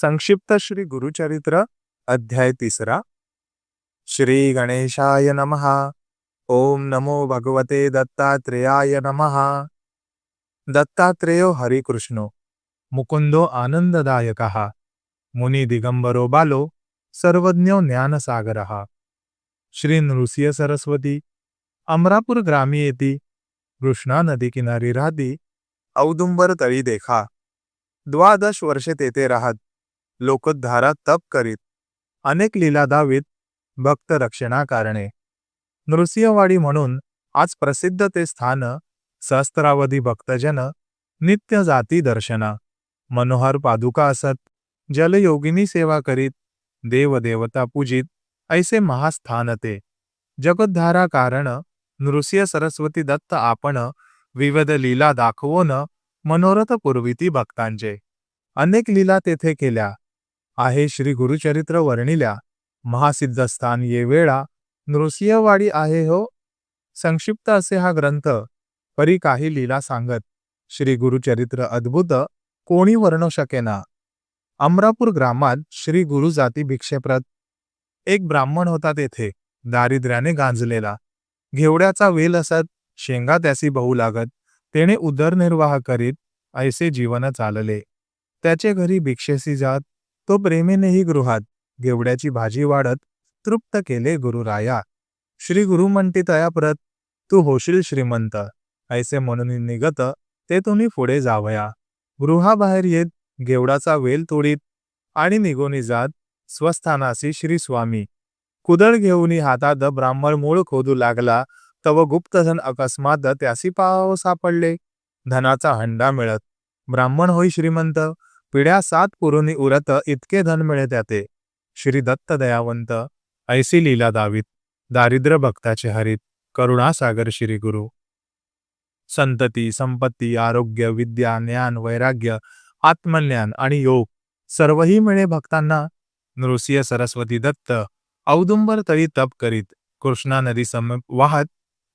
संक्षिप्त श्री गुरुचरित्र अध्याय तिसरा श्री गणेशाय नमः ओम नमो भगवते दत्तात्रेयाय नमः दत्तात्रेयो हरिकृष्णो मुकुंदो आनंददायकः मुनी दिगंबरो बालो सर्वज्ञो ज्ञानसागरः श्री नृसिंह सरस्वती अमरापूर ग्रामी येती कृष्णा नदी किनारी राहती औदुंबर तळी देखा द्वादश वर्षे तेथे राहत लोकोद्धारा तप करीत. अनेक लीला दावीत भक्त रक्षणाकारणे. नृसिंहवाडी म्हणून आज प्रसिद्ध ते स्थान सहस्त्रावधी भक्तजन नित्य जाती दर्शन. मनोहर पादुका असत जलयोगिनी सेवा करीत देवदेवता पूजित ऐसे महास्थान ते. जगद्धारा कारण नृसिंह सरस्वती दत्त आपण विविध लीला दाखवून मनोरथ पुरविती भक्तांचे. अनेक लीला तेथे केल्या. आहे श्री गुरुचरित्र वर्णिल्या. महासिद्धस्थान येवेळा ये वेळा नृसिंहवाडी आहे हो. संक्षिप्त असे हा ग्रंथ परी काही लीला सांगत. श्री गुरुचरित्र अद्भुत कोणी वर्णू शकेना. अमरापूर ग्रामात श्री गुरु जाती भिक्षेप्रत. एक ब्राह्मण होता तेथे दारिद्र्याने गांजलेला. घेवड्याचा वेल असत शेंगा त्यासी बहु लागत. तेने उदरनिर्वाह करीत ऐसे जीवन चालले. त्याचे घरी भिक्षेसी जात तो प्रेमेनेही गृहात घेवड्याची भाजी वाढत तृप्त केले गुरुराया. श्री गुरु म्हणती तयाप्रत तू होशील श्रीमंत. ऐसे म्हणून निगत ते तुम्ही पुढे जावया. गृहाबाहेर येत घेवडाचा वेल तोडीत आणि निघोनी जात स्वस्थानासी श्री स्वामी. कुदळ घेऊनी हातात ब्राह्मण मूळ खोदू लागला तव गुप्तधन अकस्मात त्यासी पाव सापडले. धनाचा हंडा मिळत. ब्राह्मण होई श्रीमंत पिढ्या सात पुरुनी उरत इतके धन मिळे त्याते श्री दत्त दयावंत ऐसी लीला दावीत दारिद्र्य भक्ताचे हरित करुणासागर श्री गुरु. संतती संपत्ती आरोग्य विद्या ज्ञान वैराग्य आत्मज्ञान आणि योग सर्वही मिळे भक्तांना नृसिंह सरस्वती दत्त औदुंबर तळी तप करीत कृष्णा नदी समीप वाहत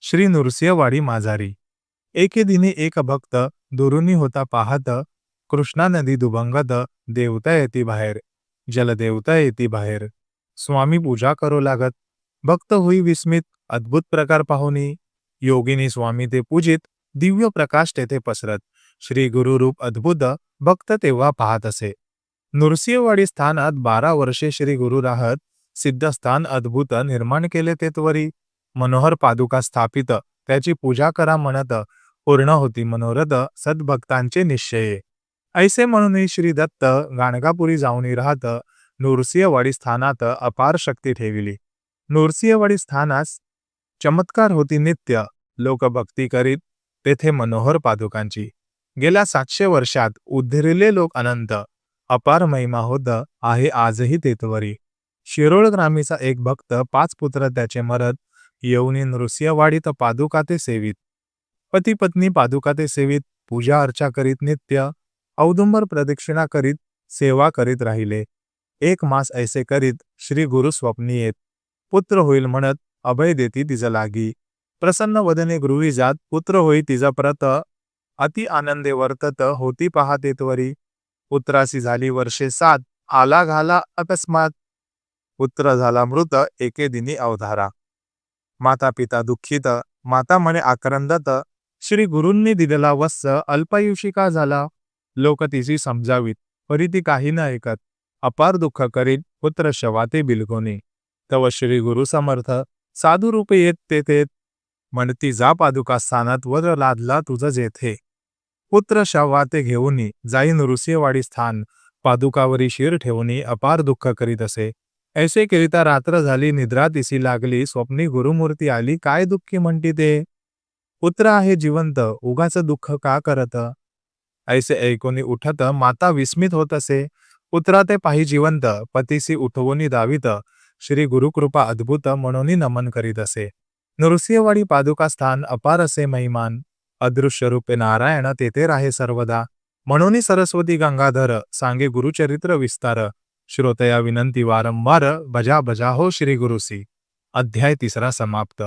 श्री नृसिंहवाडी माझारी एके दिने एक भक्त दुरुनी होता पाहत कृष्णा नदी दुभंगत देवता येती बाहेर जलदेवता येती बाहेर. स्वामी पूजा करू लागत भक्त होई विस्मित अद्भुत प्रकार पाहुनी. योगिनी स्वामी ते पूजित दिव्य प्रकाश तेथे पसरत. श्री गुरुरूप अद्भुत भक्त तेव्हा पाहत असे. नृसिंहवाडी स्थानात बारा वर्षे श्री गुरु राहत सिद्धस्थान अद्भुत निर्माण केले ते त्वरी मनोहर पादुका स्थापित त्याची पूजा करा म्हणत पूर्ण होती मनोरथ सद्भक्तांचे निश्चये. ऐसे म्हणून श्री दत्त गाणगापुरी जाऊनी राहत नृसिंहवाडी स्थानात अपार शक्ती ठेविली. नृसिंहवाडी स्थानास चमत्कार होती नित्य लोक भक्ती करीत तेथे मनोहर पादुकांची. गेल्या सातशे वर्षात उद्धरिले लोक अनंत अपार महिमा होत आहे आजही तेतवरी. शिरोळ ग्रामीचा एक भक्त पाच पुत्र त्याचे मरत येऊनी नृसिंहवाडीत पादुका ते सेवित. पती पत्नी पादुका ते सेवित पूजा अर्चा करीत नित्य औदुंबर प्रदक्षिणा करीत सेवा करीत राहिले. एक मास ऐसे करीत श्री गुरु स्वप्नी येत. पुत्र होईल म्हणत अभय देती तिज लागी. प्रसन्न वदने गृही जात पुत्र होई तिचा प्रत. अति आनंदे वर्तत होती पाहते त्वरी पुत्रासी झाली वर्षे सात आला घाला अकस्मात. पुत्र झाला मृत एके दिनी अवधारा. माता पिता दुःखित माता म्हणे आक्रंदत. श्री गुरूंनी दिलेला वत्स अल्पायुषी का झाला. लोक तिची समजावीत. परी ती काही न ऐकत अपार दुःख करीत पुत्र शवाते बिलगोनी. तव श्री गुरु समर्थ साधू रूपे येत तेथे म्हणती जा पादुका स्थानात वर लादला तुझं जेथे. पुत्र शवाते घेऊनी जाई ऋषीवाडी स्थान. पादुकावरी शिर ठेवूनी अपार दुःख करीत असे. ऐसे करिता रात्र झाली निद्रा दिसी लागली स्वप्नी गुरुमूर्ती आली काय दुःखी म्हणती ते? पुत्र आहे जिवंत उगाच दुःख का करत? ऐसे ऐकोनी उठत माता विस्मित होत असे. पुत्रा ते पाही जिवंत पतीसी उठवोनी दावित श्री गुरुकृपा अद्भुत म्हणून नमन करीत असे. नृसिंहवाडी पादुका स्थान अपार असे महिमान. अदृश्य रूपे नारायण तेथे राहे सर्वदा. म्हणून सरस्वती गंगाधर सांगे गुरुचरित्र विस्तार. श्रोतया विनंती वारंवार बजा बजा हो श्री गुरुसी अध्याय तिसरा समाप्त.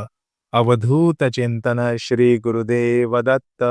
अवधूत चिंतन श्री गुरुदेव दत्त.